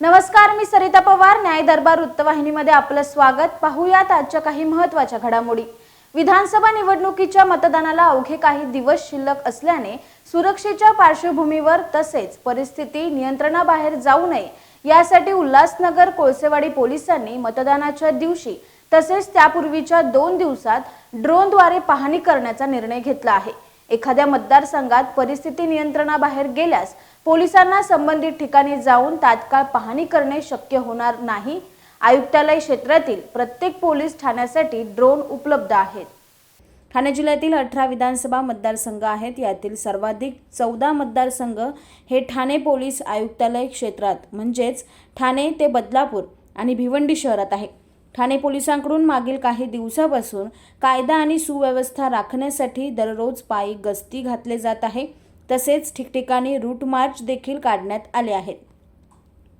नमस्कार मी सरिता पवार न्याय दरबार वृत्तवाहिनीमध्ये आपलं स्वागत. पाहूयात आजच्या काही महत्त्वाच्या घडामोडी. विधानसभा निवडणुकीच्या मतदानाला अवघे काही दिवस शिल्लक असल्याने सुरक्षेच्या पार्श्वभूमीवर तसेच परिस्थिती नियंत्रणाबाहेर जाऊ नये यासाठी उल्हासनगर कोळसेवाडी पोलिसांनी मतदानाच्या दिवशी तसेच त्यापूर्वीच्या दोन दिवसात ड्रोनद्वारे पाहणी करण्याचा निर्णय घेतला आहे. एखाद्या मतदारसंघात परिस्थिती नियंत्रणाबाहेर गेल्यास पोलिसांना संबंधित ठिकाणी जाऊन तात्काळ पाहणी करणे शक्य होणार नाही. आयुक्तालय क्षेत्रातील प्रत्येक पोलीस ठाण्यासाठी ड्रोन उपलब्ध आहेत. ठाणे जिल्ह्यातील अठरा विधानसभा मतदारसंघ आहेत. यातील सर्वाधिक चौदा मतदारसंघ हे ठाणे पोलीस आयुक्तालय क्षेत्रात म्हणजेच ठाणे ते बदलापूर आणि भिवंडी शहरात आहे. ठाणे पोलिसांकडून मागील काही दिवसापासून कायदा आणि सुव्यवस्था राखण्यासाठी दररोज पायी गस्ती घातले जात आहे. तसेच ठिकठिकाणी रूट मार्च देखील काढण्यात आले आहेत.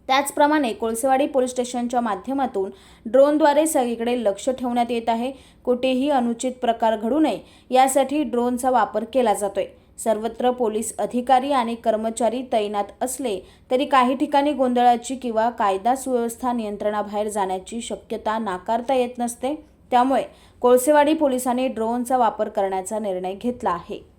त्याचप्रमाणे कोळसेवाडी पोलीस स्टेशनच्या माध्यमातून ड्रोनद्वारे सगळीकडे लक्ष ठेवण्यात येत आहे. कुठेही अनुचित प्रकार घडू नये यासाठी ड्रोनचा वापर केला जातोय. सर्वत्र पोलीस अधिकारी आणि कर्मचारी तैनात असले तरी काही ठिकाणी गोंधळाची किंवा कायदा सुव्यवस्था नियंत्रणाबाहेर जाण्याची शक्यता नाकारता येत नसते. त्यामुळे कोळसेवाडी पोलिसांनी ड्रोनचा वापर करण्याचा निर्णय घेतला आहे.